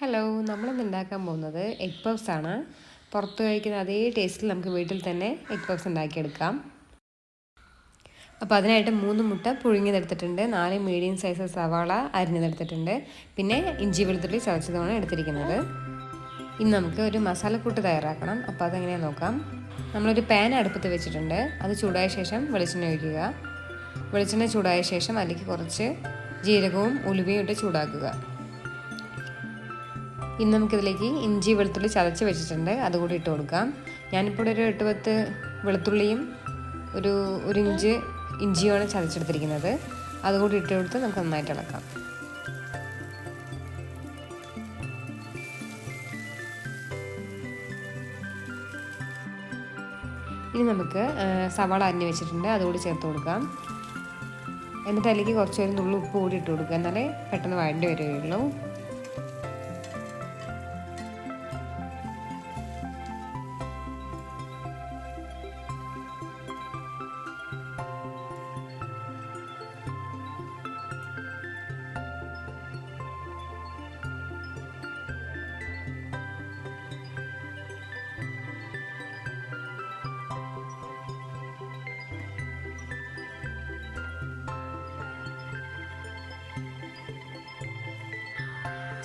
Hello നമ്മളിന്ന് ഉണ്ടാക്കാൻ പോകുന്നത് എഗ് പഫ്സ് ആണ്. പുറത്ത് കഴിക്കുന്ന അതേ ടേസ്റ്റിൽ നമുക്ക് വീട്ടിൽ തന്നെ എഗ് പഫ്സ് ഉണ്ടാക്കിയെടുക്കാം. അപ്പോൾ അതിനായിട്ട് മൂന്ന് മുട്ട പുഴുങ്ങിയതെടുത്തിട്ടുണ്ട് നാല് മീഡിയം സൈസ് സവാള അരിഞ്ഞതെടുത്തിട്ടുണ്ട് പിന്നെ ഇഞ്ചി വെളുത്തുള്ളി ചതച്ചതുമാണ് എടുത്തിരിക്കുന്നത്. ഇനി നമുക്ക് ഒരു മസാലക്കൂട്ട് തയ്യാറാക്കണം. അപ്പോൾ അതെങ്ങനെയാണെന്ന് നോക്കാം. നമ്മളൊരു പാൻ അടുപ്പത്ത് വെച്ചിട്ടുണ്ട്. അത് ചൂടായ ശേഷം വെളിച്ചെണ്ണ ഒഴിക്കുക. വെളിച്ചെണ്ണ ചൂടായ ശേഷം അതിലേക്ക് കുറച്ച് ജീരകവും ഉലുവയും ഇട്ട് ചൂടാക്കുക. ഇന്ന് നമുക്കിതിലേക്ക് ഇഞ്ചി വെളുത്തുള്ളി ചതച്ച് വെച്ചിട്ടുണ്ട്. അതുകൂടി ഇട്ട് കൊടുക്കാം. ഞാനിപ്പോൾ ഒരു എട്ട് പത്ത് വെളുത്തുള്ളിയും ഒരു ഒരു ഇഞ്ച് ഇഞ്ചിയുമാണ് ചതച്ചെടുത്തിരിക്കുന്നത്. അതുകൂടി ഇട്ട് കൊടുത്ത് നമുക്ക് നന്നായിട്ട് ഇളക്കാം. ഇനി നമുക്ക് സവാള അരിഞ്ഞ് വെച്ചിട്ടുണ്ട്. അതുകൂടി ചേർത്ത് കൊടുക്കാം. എന്നിട്ട് അതിലേക്ക് കുറച്ച് ഒരു നുള്ളു ഉപ്പ് കൂടി ഇട്ട് കൊടുക്കുക. എന്നാലേ പെട്ടെന്ന് വഴണ്ടി വരികയുള്ളൂ.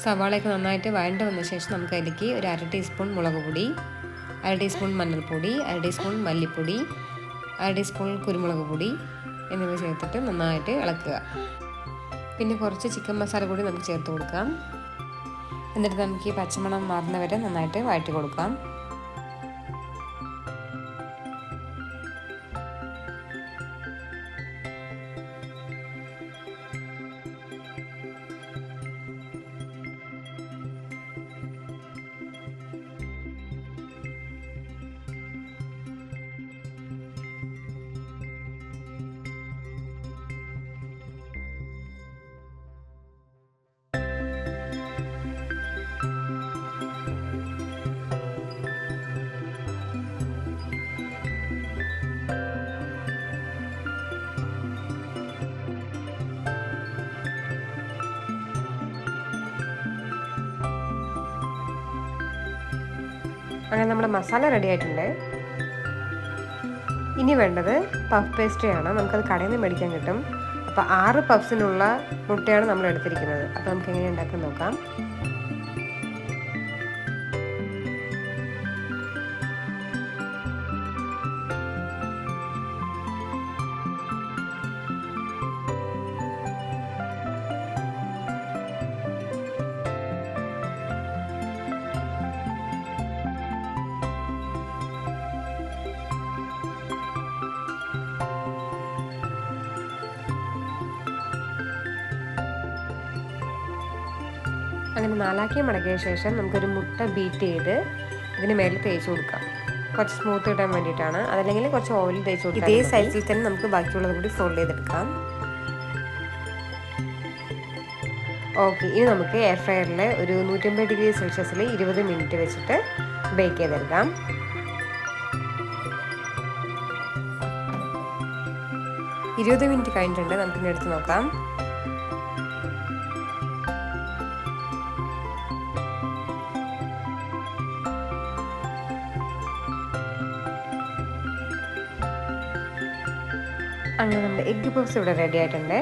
സവാളയൊക്കെ നന്നായിട്ട് വഴണ്ട് വന്ന ശേഷം നമുക്ക് അതിലേക്ക് ഒരു അര ടീസ്പൂൺ മുളക് പൊടി അര ടീസ്പൂൺ മഞ്ഞൾപ്പൊടി അര ടീസ്പൂൺ മല്ലിപ്പൊടി അര ടീസ്പൂൺ കുരുമുളക് പൊടി എന്നിവ ചേർത്തിട്ട് നന്നായിട്ട് ഇളക്കുക. പിന്നെ കുറച്ച് ചിക്കൻ മസാല കൂടി നമുക്ക് ചേർത്ത് കൊടുക്കാം. എന്നിട്ട് നമുക്ക് ഈ പച്ചമണം മാറുന്നവരെ നന്നായിട്ട് വഴറ്റി കൊടുക്കാം. അങ്ങനെ നമ്മുടെ മസാല റെഡി ആയിട്ടുണ്ട്. ഇനി വേണ്ടത് പഫ് പേസ്ട്രിയാണ് നമുക്കത് കടയിൽ നിന്ന് മേടിക്കാൻ കിട്ടും. അപ്പോൾ ആറ് പഫ്സിനുള്ള മുട്ടയാണ് നമ്മൾ എടുത്തിരിക്കുന്നത് അപ്പോൾ നമുക്ക് എങ്ങനെ ഉണ്ടാക്കാൻ നോക്കാം. അങ്ങനെ നാലാക്കി മടക്കിയ ശേഷം നമുക്കൊരു മുട്ട ബീറ്റ് ചെയ്ത് ഇതിന് മേലെ തേച്ച് കൊടുക്കാം. കുറച്ച് സ്മൂത്ത് കിട്ടാൻ വേണ്ടിയിട്ടാണ്. അതല്ലെങ്കിൽ കുറച്ച് ഓയിൽ തേച്ച് കൊടുക്കാം ഇതേ സൈസിൽ തന്നെ നമുക്ക് ബാക്കിയുള്ളത് കൂടി ഫോൾഡ് ചെയ്തെടുക്കാം. ഓക്കെ ഇനി നമുക്ക് എയർ ഫ്രയറിൽ ഒരു നൂറ്റമ്പത് ഡിഗ്രി സെൽഷ്യസിൽ ഇരുപത് മിനിറ്റ് വെച്ചിട്ട് ബേക്ക് ചെയ്തെടുക്കാം. ഇരുപത് മിനിറ്റ് കഴിഞ്ഞിട്ടുണ്ട്. നമുക്കിനി എടുത്ത് നോക്കാം. അങ്ങനെ നമ്മുടെ എഗ്ഗ് പഫ്സ് ഇവിടെ റെഡി ആയിട്ടുണ്ട്.